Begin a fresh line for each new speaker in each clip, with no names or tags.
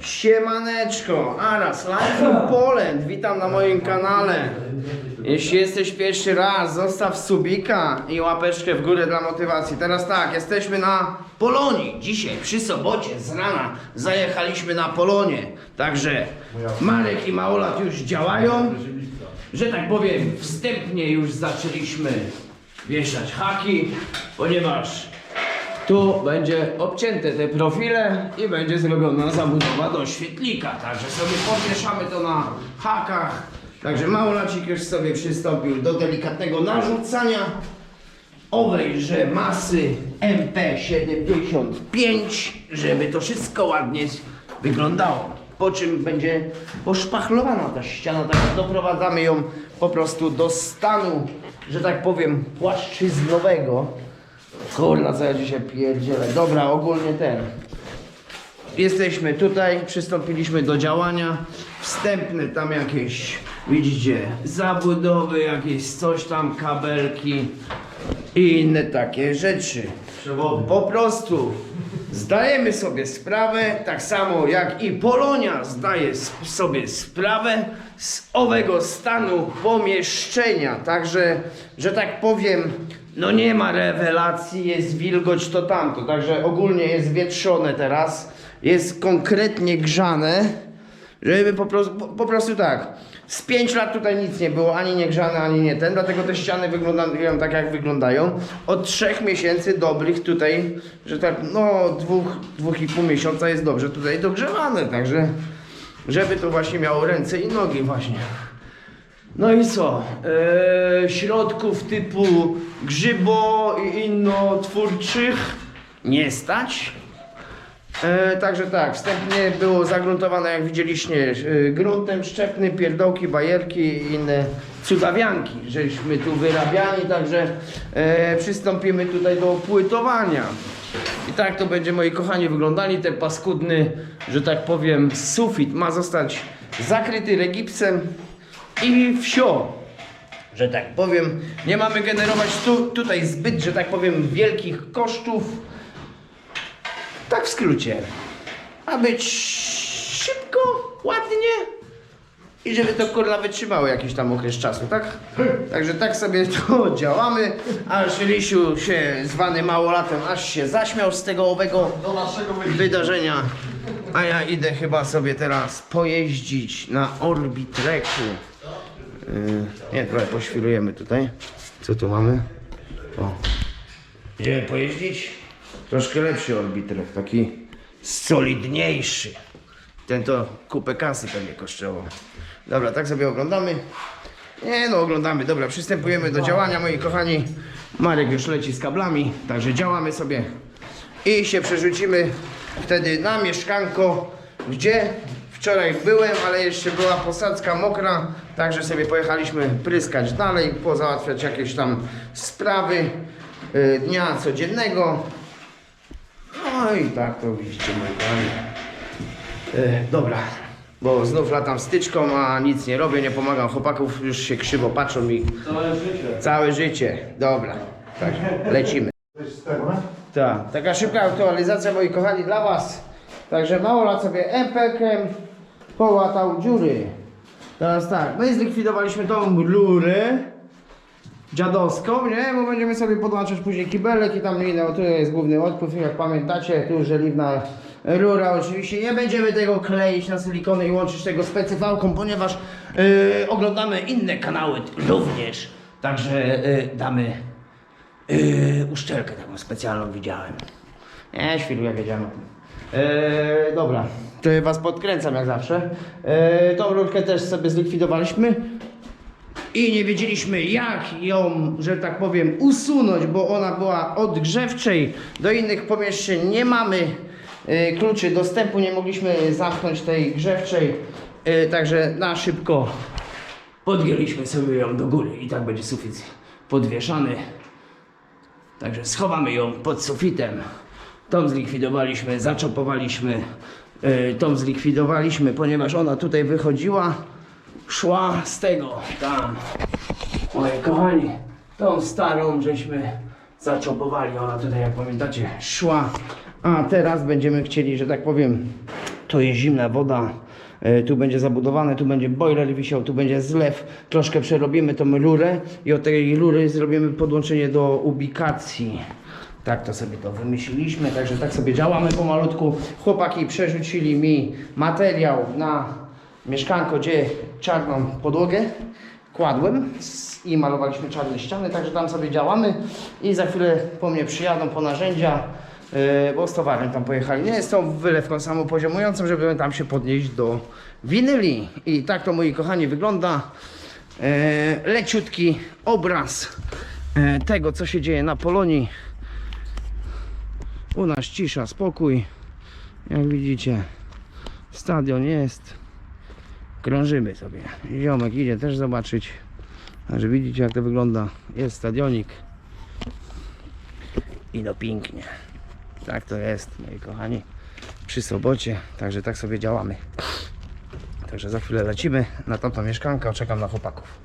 Siemaneczko, Aras, Life from Poland, witam na moim kanale. Jeśli jesteś pierwszy raz, zostaw subika i łapeczkę w górę dla motywacji. Teraz tak, jesteśmy na Polonii. Dzisiaj przy sobocie z rana zajechaliśmy na Polonie. Także Marek i Maolat już działają. Że tak powiem, wstępnie już zaczęliśmy wieszać haki, ponieważ tu będzie obcięte te profile i będzie zrobiona zabudowa do świetlika. Także sobie powieszamy to na hakach. Także Maulacik już sobie przystąpił do delikatnego narzucania owej, że masy MP75, żeby to wszystko ładnie wyglądało. Po czym będzie poszpachlowana ta ściana, tak doprowadzamy ją po prostu do stanu, że tak powiem, płaszczyznowego. Kurna, co ja dzisiaj pierdzielę. Dobra, ogólnie ten. Jesteśmy tutaj, przystąpiliśmy do działania. Wstępne tam jakieś, widzicie, zabudowy, jakieś coś tam, kabelki i inne takie rzeczy. Po prostu zdajemy sobie sprawę, tak samo jak i Polonia zdaje sobie sprawę z owego stanu pomieszczenia. Także, że tak powiem, no nie ma rewelacji, jest wilgoć to tamto. Także ogólnie jest wietrzone teraz, jest konkretnie grzane. Żeby po prostu, po, po prostu tak. Z 5 lat tutaj nic nie było, ani nie grzane, ani nie ten, dlatego te ściany wyglądają tak jak wyglądają. Od 3 miesięcy dobrych tutaj, że tak, no dwóch, dwóch i pół miesiąca jest dobrze tutaj dogrzewane, także żeby to właśnie miało ręce i nogi właśnie. No i co? Eee, środków typu grzybo i innotwórczych nie stać. E, także tak, wstępnie było zagruntowane, jak widzieliście, e, gruntem szczepny, pierdołki, bajerki i inne cudawianki, żeśmy tu wyrabiali, także e, przystąpimy tutaj do płytowania. I tak to będzie, moi kochani, wyglądali. Ten paskudny, że tak powiem, sufit ma zostać zakryty regipsem i wsio że tak powiem, nie mamy generować tu, tutaj zbyt, że tak powiem, wielkich kosztów. Tak w skrócie. Ma być szybko, ładnie i żeby to kurwa wytrzymało jakiś tam okres czasu, tak? Także tak sobie to działamy, aż Rysiu się zwany małolatem, aż się zaśmiał z tego owego wydarzenia. A ja idę chyba sobie teraz pojeździć na Orbitreku. Yy, nie, trochę poświrujemy tutaj. Co tu mamy? O. Idziemy pojeździć? Troszkę lepszy orbitrek, taki solidniejszy. Ten to kupę kasy pewnie kosztował. Dobra, tak sobie oglądamy. Nie no, oglądamy. Dobra, przystępujemy do działania, moi kochani. Marek już leci z kablami, także działamy sobie. I się przerzucimy wtedy na mieszkanko, gdzie wczoraj byłem, ale jeszcze była posadzka mokra, także sobie pojechaliśmy pryskać dalej, pozałatwiać jakieś tam sprawy y, dnia codziennego. No i tak to widzicie, moi kochani. E, dobra, bo znów latam styczką, a nic nie robię, nie pomagam chłopaków, już się krzywo patrzą mi.
Całe życie.
Całe życie. Dobra, tak, lecimy. Tak, taka szybka aktualizacja moi kochani dla was. Także mało lat sobie MPK-em połatał dziury. Teraz tak, my zlikwidowaliśmy tą rurę dziadowską, nie? Bo będziemy sobie podłączać później kibelek i tam inne, tu jest główny odpływ, jak pamiętacie, tu żeliwna rura oczywiście. Nie będziemy tego kleić na silikony i łączyć tego z PCV-ką, ponieważ yy, oglądamy inne kanały również. Także yy, damy yy, uszczelkę taką specjalną widziałem. Nie, świruję, wiedziałem o tym. Yy, dobra, ja was podkręcam jak zawsze. Yy, tą rurkę też sobie zlikwidowaliśmy i nie wiedzieliśmy jak ją, że tak powiem, usunąć, bo ona była od grzewczej do innych pomieszczeń. Nie mamy y, kluczy dostępu, nie mogliśmy zamknąć tej grzewczej, y, także na szybko podgięliśmy sobie ją do góry i tak będzie sufit podwieszany. Także schowamy ją pod sufitem. Tą zlikwidowaliśmy, zaczopowaliśmy. Y, Tą zlikwidowaliśmy, ponieważ ona tutaj wychodziła, szła z tego tam. Moi kochani, tą starą żeśmy zaczopowali. Ona tutaj, jak pamiętacie, szła. A teraz będziemy chcieli, że tak powiem, To jest zimna woda. E, Tu będzie zabudowane, tu będzie boiler wisiał, tu będzie zlew. Troszkę przerobimy tą rurę i od tej rury zrobimy podłączenie do ubikacji. Tak to sobie to wymyśliliśmy, także tak sobie działamy pomalutku. Chłopaki przerzucili mi materiał na mieszkanko, gdzie czarną podłogę kładłem i malowaliśmy czarne ściany, także tam sobie działamy i za chwilę po mnie przyjadą po narzędzia, yy, bo z towarem tam pojechali. Nie jest to wylewką samopoziomującą, żeby tam się podnieść do winyli. I tak to moi kochani wygląda. Yy, leciutki obraz yy, tego, co się dzieje na Polonii. U nas cisza, spokój. Jak widzicie, stadion jest. Krążymy sobie. Ziomek idzie też zobaczyć. Także widzicie jak to wygląda. Jest stadionik. I no pięknie. Tak to jest, moi kochani. Przy sobocie. Także tak sobie działamy. Także za chwilę lecimy na tamtą mieszkankę. Czekam na chłopaków.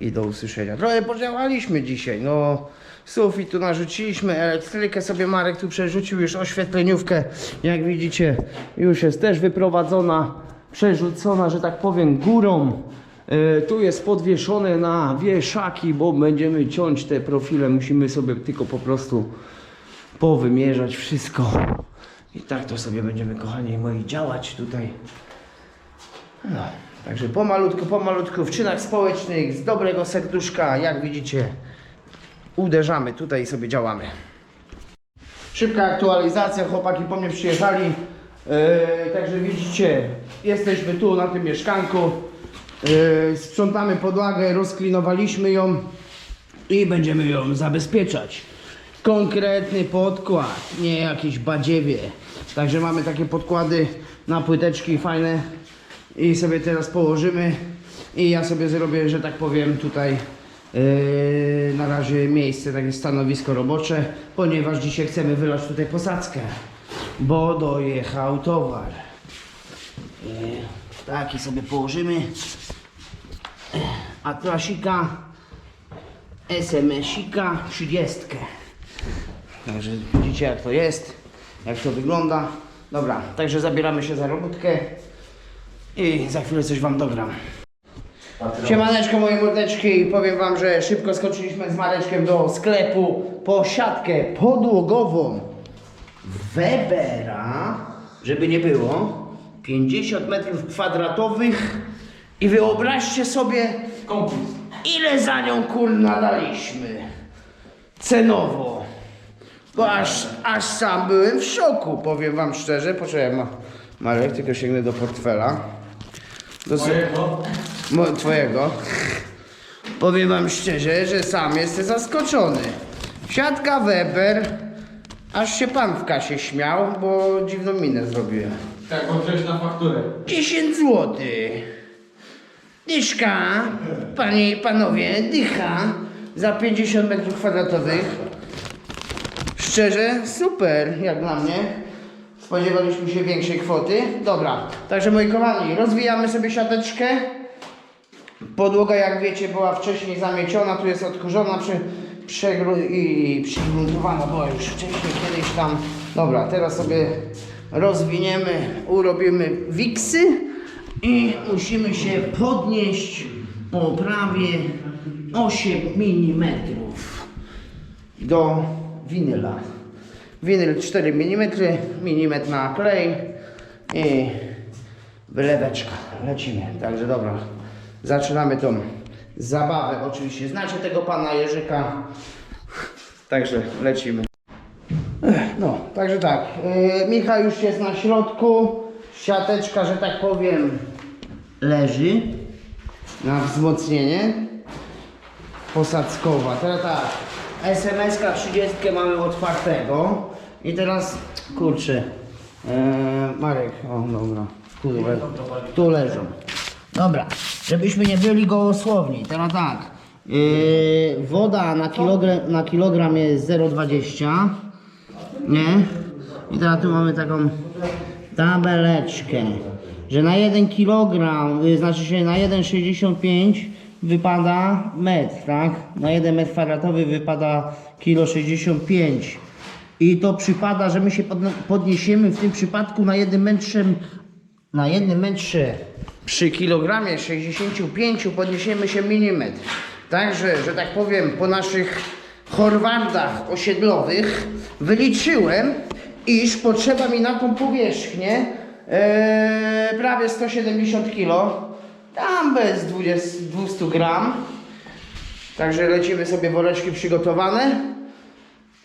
I do usłyszenia. Trochę podziałaliśmy dzisiaj. No, sufit tu narzuciliśmy, elektrykę sobie Marek tu przerzucił, już oświetleniówkę. Jak widzicie, już jest też wyprowadzona, przerzucona, że tak powiem, górą. E, tu jest podwieszone na wieszaki, bo będziemy ciąć te profile. Musimy sobie tylko po prostu powymierzać wszystko. I tak to sobie będziemy, kochani moi, działać tutaj. No, także pomalutku, pomalutku w czynach społecznych, z dobrego serduszka, jak widzicie, uderzamy tutaj i sobie działamy. Szybka aktualizacja, chłopaki po mnie przyjechali, yy, także widzicie, jesteśmy tu na tym mieszkanku, yy, sprzątamy podłagę, rozklinowaliśmy ją i będziemy ją zabezpieczać. Konkretny podkład, nie jakieś badziewie. Także mamy takie podkłady na płyteczki fajne i sobie teraz położymy i ja sobie zrobię, że tak powiem tutaj yy, na razie miejsce, takie stanowisko robocze, ponieważ dzisiaj chcemy wylać tutaj posadzkę, bo dojechał towar. Yy, taki sobie położymy. Atlasika, SMS-ika 30. Także widzicie jak to jest, jak to wygląda. Dobra, także zabieramy się za robótkę i za chwilę coś wam dogram. Siemaneczko moje mordeczki, powiem wam, że szybko skoczyliśmy z Mareczkiem do sklepu po siatkę podłogową Webera, żeby nie było, 50 metrów kwadratowych i wyobraźcie sobie, ile za nią kurna daliśmy cenowo. Bo aż, aż sam byłem w szoku, powiem wam szczerze. Poczekaj, ma, Marek, tylko sięgnę do portfela. Do Mojego? Mo, twojego. Powiem wam szczerze, że sam jestem zaskoczony. Siatka Weber, aż się pan w kasie śmiał, bo dziwną minę zrobiłem.
Tak, bo przecież na fakturę.
10 zł. Dyszka, panie i panowie, dycha za 50 metrów kwadratowych. Szczerze, super, jak dla mnie. Spodziewaliśmy się większej kwoty. Dobra, także moi kochani, rozwijamy sobie siateczkę. Podłoga, jak wiecie, była wcześniej zamieciona, tu jest odkurzona przy, przegru- i przygruntowana była już wcześniej, kiedyś tam. Dobra, teraz sobie rozwiniemy, urobimy wiksy i musimy się podnieść o prawie 8 mm do winyla. Winyl 4 mm, milimetr na klej i wyleweczka. Lecimy. Także dobra. Zaczynamy tą zabawę. Oczywiście znacie tego pana Jerzyka. Także lecimy. No, także tak. Yy, Michał już jest na środku. Siateczka, że tak powiem, leży na wzmocnienie posadzkowa. Teraz tak, SMS-ka 30 mamy otwartego i teraz, kurczę, e, Marek, o dobra, tu, tu leżą. Dobra, żebyśmy nie byli gołosłowni, teraz tak, e, woda na kilogram, na kilogram jest 0,20, nie? I teraz tu mamy taką tabeleczkę, że na 1 kg, y, znaczy się na 1,65 wypada metr, tak? Na 1 metr kwadratowy wypada kilo 65. I to przypada, że my się podniesiemy w tym przypadku na 1 metrze na jednym metrze przy kilogramie 65 podniesiemy się milimetr. Także, że tak powiem, po naszych Horwardach osiedlowych wyliczyłem, iż potrzeba mi na tą powierzchnię e, prawie 170 kg. Tam bez 20, 200 gram. Także lecimy sobie woreczki przygotowane.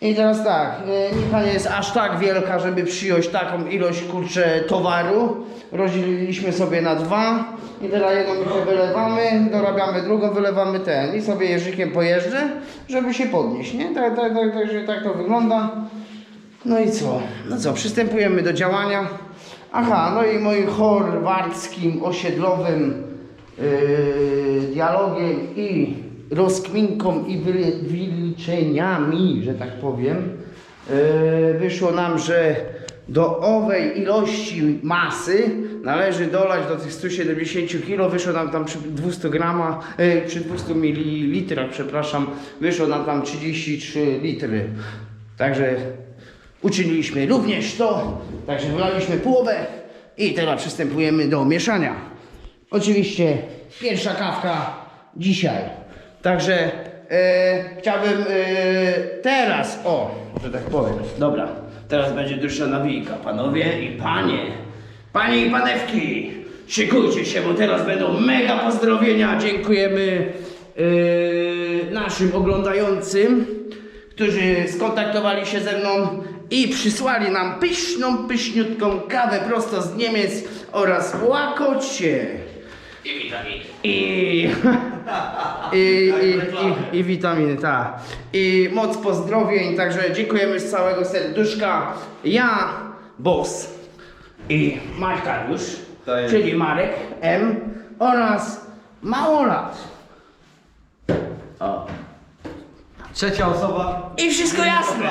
I teraz tak, e, Micha nie jest aż tak wielka, żeby przyjąć taką ilość kurczę towaru. Rozdzieliliśmy sobie na dwa i teraz jedną Michę wylewamy, dorabiamy drugą, wylewamy ten i sobie jeżykiem pojeżdżę, żeby się podnieść, nie? Tak, tak, tak, tak, tak to wygląda. No i co? No co, przystępujemy do działania. Aha, no i moim chorwackim osiedlowym dialogiem i rozkminką i wyli- wyliczeniami, że tak powiem, yy, wyszło nam, że do owej ilości masy należy dolać do tych 170 kg, wyszło nam tam przy 200 grama, yy, przy 200 ml, przepraszam, wyszło nam tam 33 litry. Także uczyniliśmy również to, także wylaliśmy połowę i teraz przystępujemy do mieszania. Oczywiście pierwsza kawka dzisiaj. Także e, chciałbym e, teraz, o, że tak powiem, dobra, teraz będzie dłuższa nawijka, panowie i panie, panie i panewki, szykujcie się, bo teraz będą mega pozdrowienia, dziękujemy e, naszym oglądającym, którzy skontaktowali się ze mną i przysłali nam pyszną, pyszniutką kawę prosto z Niemiec oraz łakocie. I witaminy. I, i, i, i, i witaminy, tak. I moc pozdrowień, także dziękujemy z całego serduszka. Ja, Boss i Maćkariusz,
Tak jest.
czyli Marek M oraz Małolat. O.
Trzecia osoba.
I wszystko jasne.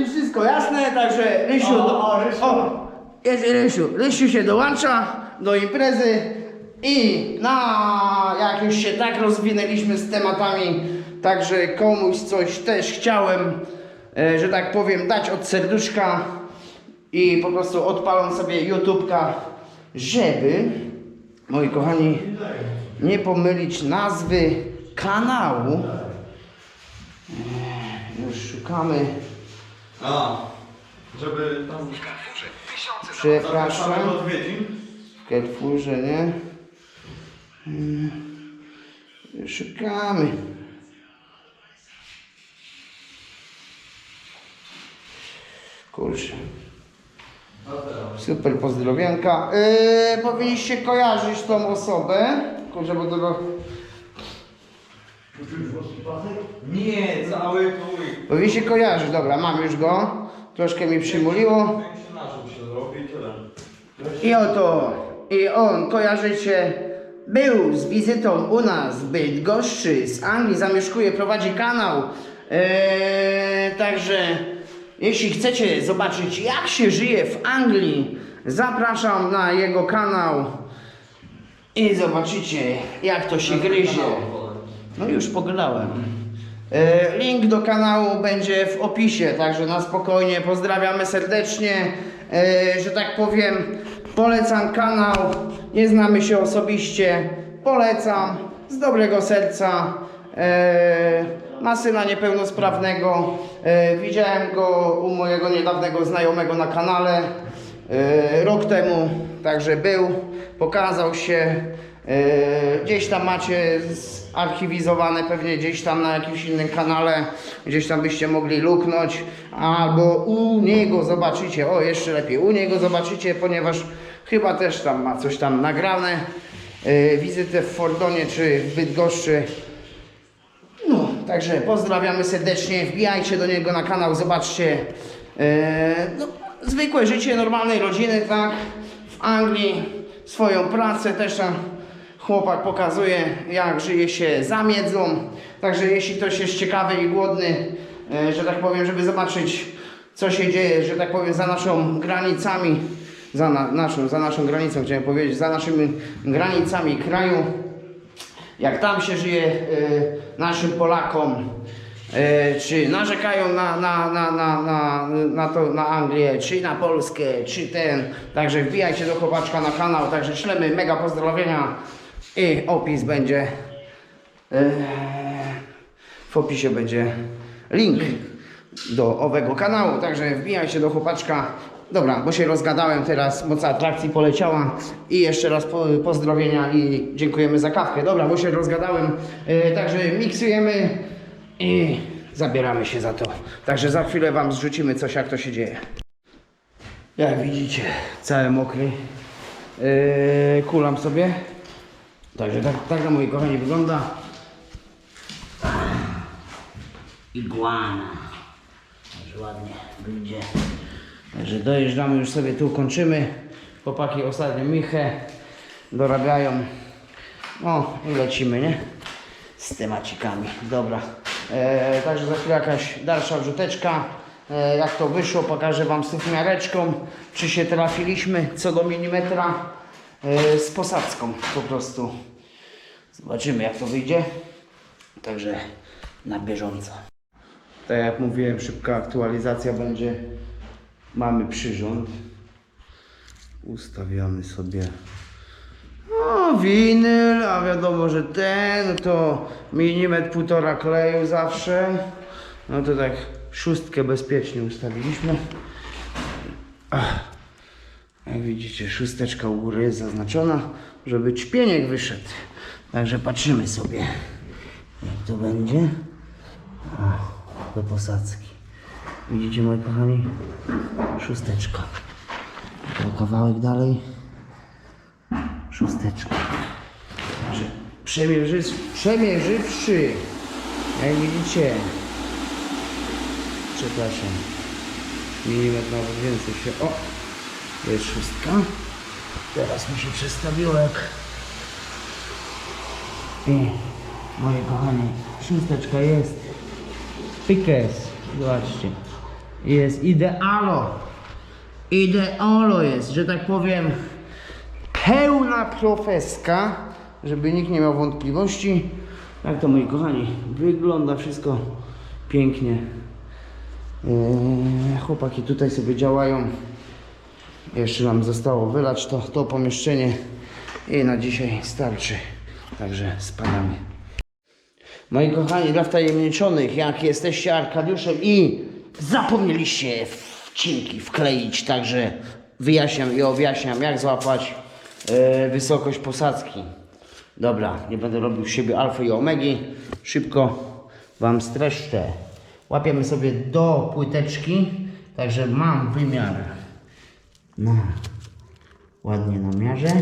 I wszystko jasne, także Rysiu,
O,
do,
o, Rysiu.
o, jest Rysiu. Rysiu się dołącza do imprezy i na jak już się tak rozwinęliśmy z tematami, także komuś coś też chciałem, e, że tak powiem, dać od serduszka i po prostu odpalam sobie YouTube'ka, żeby, moi kochani, nie pomylić nazwy kanału. Już szukamy.
A, żeby tam...
Przepraszam.
Zapraszamy do odwiedzin.
W Carrefourze, nie? Mm. Szukamy. Kurczę. Super pozdrowienka. Yy, powinniście kojarzyć tą osobę. Kurczę, bo tego...
Nie, cały twój.
Powinniście kojarzyć, dobra, mam już go. Troszkę mi przymuliło.
Pensjonariusz się zrobi i tyle.
I oto, i on, kojarzycie, był z wizytą u nas w Bydgoszczy, z Anglii, zamieszkuje, prowadzi kanał. Eee, także, jeśli chcecie zobaczyć, jak się żyje w Anglii, zapraszam na jego kanał i zobaczycie, jak to się gryzie. No już pogadałem. E, Link do kanału będzie w opisie, także na spokojnie pozdrawiamy serdecznie. E, Że tak powiem, polecam kanał. Nie znamy się osobiście. Polecam z dobrego serca. E, Ma syna niepełnosprawnego. E, Widziałem go u mojego niedawnego znajomego na kanale e, rok temu, także był, pokazał się. Gdzieś tam macie archiwizowane pewnie gdzieś tam na jakimś innym kanale, gdzieś tam byście mogli luknąć, albo u niego zobaczycie, o jeszcze lepiej, u niego zobaczycie, ponieważ chyba też tam ma coś tam nagrane, e, wizytę w Fordonie czy w Bydgoszczy. No, także pozdrawiamy serdecznie, wbijajcie do niego na kanał, zobaczcie e, no, zwykłe życie normalnej rodziny, tak, w Anglii, swoją pracę też tam chłopak pokazuje, jak żyje się za miedzą, także jeśli ktoś jest ciekawy i głodny, e, że tak powiem, żeby zobaczyć, co się dzieje, że tak powiem, za naszą granicami, za na, naszą, za naszą granicą, chciałem powiedzieć, za naszymi granicami kraju, jak tam się żyje y, naszym Polakom. e, czy narzekają na, na, na, na, na, na, to, na Anglię, czy na Polskę, czy ten. Także wbijajcie do chłopaczka na kanał, także ślemy mega pozdrowienia i opis będzie e, w opisie będzie link do owego kanału, także wbijajcie do chłopaczka. Dobra, bo się rozgadałem teraz, moc atrakcji poleciała i jeszcze raz po, pozdrowienia i dziękujemy za kawkę. Dobra, bo się rozgadałem, e, także miksujemy i zabieramy się za to. Także za chwilę Wam zrzucimy coś, jak to się dzieje. Jak widzicie, cały mokry. Yy, kulam sobie. Także tak, tak na moi kochani wygląda. Iguana. Także ładnie wyjdzie. Także dojeżdżamy już sobie tu, kończymy. Chłopaki ostatnio michę dorabiają. No i lecimy, nie? Z temacikami. Dobra. E, także za chwilę jakaś dalsza wrzuteczka. E, jak to wyszło, pokażę Wam syfmiareczką, czy się trafiliśmy co do milimetra e, z posadzką po prostu. Zobaczymy jak to wyjdzie. Także na bieżąco. Tak jak mówiłem, szybka aktualizacja będzie. Mamy przyrząd. Ustawiamy sobie no, winyl, a wiadomo, że ten to milimetr półtora kleju zawsze. No to tak szóstkę bezpiecznie ustawiliśmy. Jak widzicie, szósteczka u góry jest zaznaczona, żeby ćpieniek wyszedł. Także patrzymy sobie, jak to będzie. Do posadzki. Widzicie, moi kochani? Szósteczka. To kawałek dalej. Szósteczka. Przemierzy, przemierzywszy, jak widzicie, przepraszam, milimetr nawet więcej się, o, jest szóstka. Teraz mi się przestawiło jak i moje kochanie, szósteczka jest. Pikes, zobaczcie. Jest idealo. Ideolo jest, że tak powiem, pełna profeska, żeby nikt nie miał wątpliwości. Tak to moi kochani, wygląda wszystko pięknie. Eee, chłopaki tutaj sobie działają. Jeszcze nam zostało wylać to, to pomieszczenie i na dzisiaj starczy. Także spadamy. Moi kochani, dla wtajemniczonych, jak jesteście Arkadiuszem i zapomnieliście wcinki wkleić, także wyjaśniam i objaśniam, jak złapać e, wysokość posadzki. Dobra, nie będę robił siebie alfa i omegi. Szybko Wam streszczę. Łapiemy sobie do płyteczki, także mam wymiar na ładnie na miarze.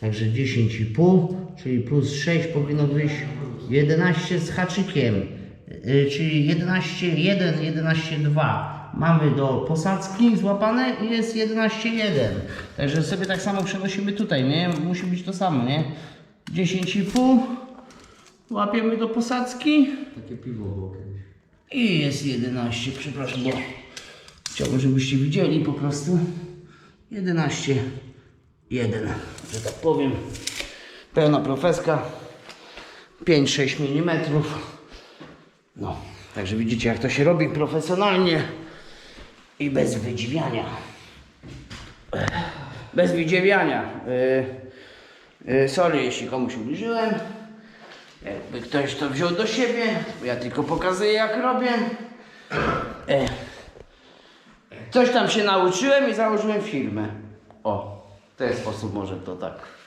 Także 10,5, czyli plus 6 powinno wyjść 11 z haczykiem, czyli 11,1, 11,2. Mamy do posadzki złapane i jest 11,1. Także sobie tak samo przenosimy tutaj, nie? Musi być to samo, nie? 10,5 łapiemy do posadzki
Takie piwo było kiedyś.
i jest 11, przepraszam, bo chciałbym, żebyście widzieli po prostu 11, 1, że tak powiem. Pełna profeska, 5-6 mm. No, także widzicie jak to się robi profesjonalnie i bez wydziwiania. Bez wydziwiania. Yy, yy, sorry, jeśli komuś ubliżyłem. Jakby ktoś to wziął do siebie, ja tylko pokazuję jak robię. E, coś tam się nauczyłem i założyłem firmę. O, w ten sposób może to tak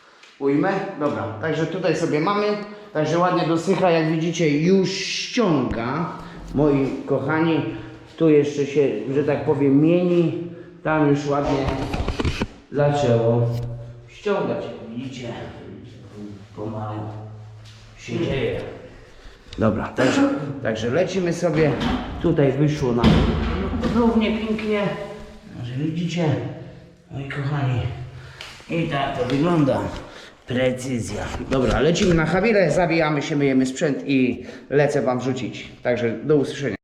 ujmę. Dobra, także tutaj sobie mamy. Także ładnie dosycha, jak widzicie już ściąga. Moi kochani, tu jeszcze się, że tak powiem, mieni. Tam już ładnie zaczęło ściągać, widzicie. Pomału się dzieje. Dobra, także, także lecimy sobie. Tutaj wyszło nam równie pięknie. Może widzicie, moi kochani. I tak to wygląda. Precyzja. Dobra, lecimy na Hawilę, zawijamy się, myjemy sprzęt i lecę Wam wrzucić. Także do usłyszenia.